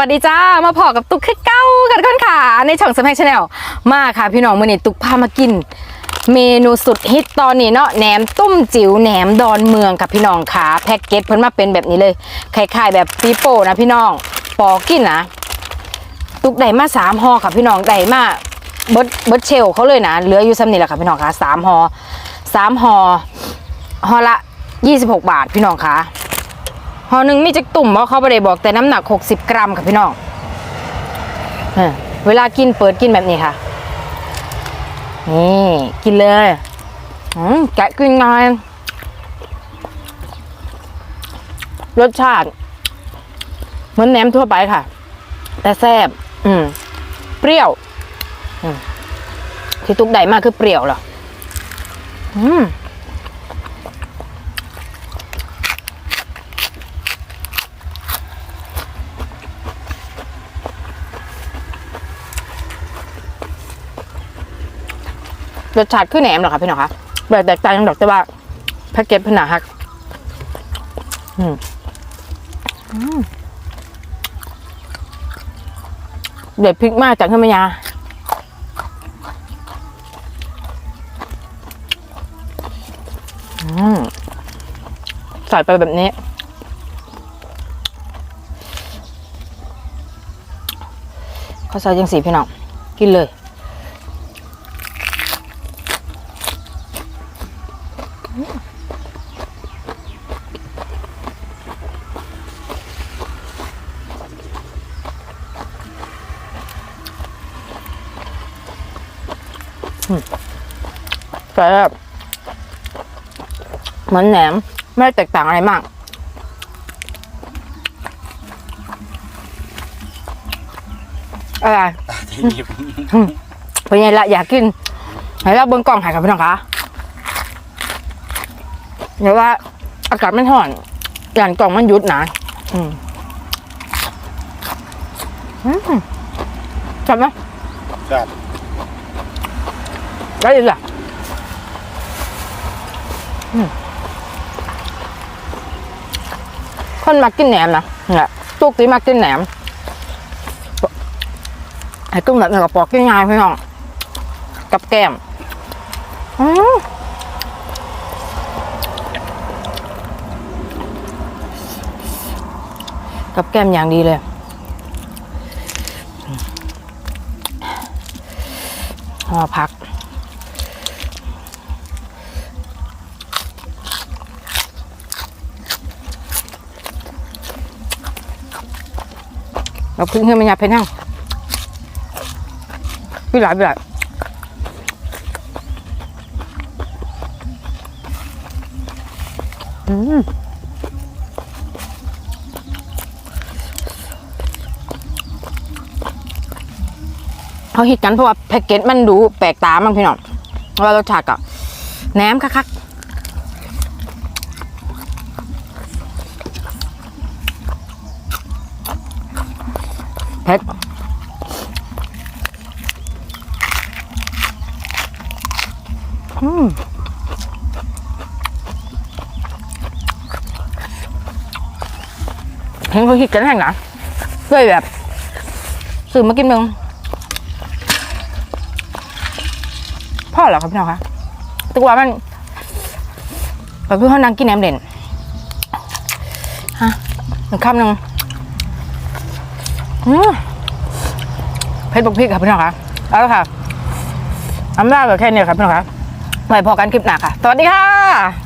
วัสดีจ้า มาพอกับตุ๊กคือเก้ากันคนค่ะในช่องสมัยชาแนลมาค่ะ พี่น้องมื่อนี้ตุ๊กพามากิน เมนูสุดฮิตตอนนี้เนาะแหนมตุ้มจิ๋วแหนมดอนเมืองกับพี่น้องค่ะแพ็กเกจเพิ่นมาเป็นแบบนี้เลยคล้ายๆแบบปีโป้นะพี่น้องปอกินนะตุ๊กได้มาสามห่อค่ะพี่น้องได้มาเบิดเบิดเชลเขาเลยนะเหลืออยู่ซ้ำนี่แหละค่ะพี่น้องค่ะสามห่อสามห่อห่อละยี่สิบหกบาทพี่น้องค่ะ ห่อหนึ่งมีจักตุ่มเพราะเขาไม่ได้บอกแต่น้ำหนักหกสิบกรัมค่ะพี่น้องเออเวลากินเปิดกินแบบนี้ค่ะ นี่กินเลยแกะกินง่ายรสชาติ เหมือนแหนมทั่วไปค่ะ แต่แซ่บอืม เปรี้ยวที่ตุกได้มากคือเปรี้ยวเหรออืม รสชาติคือแหนมเหรอคะพี่น้องคะแบบแตกต่างกันดอกแต่ว่าแพ็กเกจเพนหนาฮักอืมเด็ดพริกมากจากขึ้นมายาอืมใส่ไปแบบนี้ เขาใส่ยังสีพี่น้อง กินเลย แซ่บเหมือนแหนม ไม่ได้แตกต่างอะไรมาก อะไรที่หยิบเป็นไงละอยากกินไหนเราบนกล่องถ่ายกับพี่น้องคะเดี๋ยวว่าอากาศมันห่อนอย่างกล่องมันยุดนะอืมอืมจับไหมจัด ได้เลยอะอืมคนมากินแหนมนะเนี่ยตุกตีมากินแหนมไอ้กุ้งแบบนี้กับปอกกินง่ายพี่น้อง กับแก้มอืมกับแก้มอย่างดีเลยหอผัก เราพึ่งให้มันยาเพนนั่งพี่หลายพี่หลายอืมเขาฮิตกันเพราะว่าแพ็กเกจมันดูแปลกตามั้งพี่น้องว่ารสชาติก็แหนมคัก เผ็ดอืมเห็นเขาฮิตกันแห่งนะด้วยแบบซื้อมากินเมืองพ่อเหรอครับพี่น้องคะตัวามันแบบพี่เขานั่งกินแหนมเด่นฮะหนึ่งคำหนึ่ง เผ็ดบุกพริกครับพี่น้องคะเอาละค่ะอำลาเหลือแค่นี้ครับพี่น้องคะไว้พอกันคลิปหน้าค่ะ สวัสดีค่ะ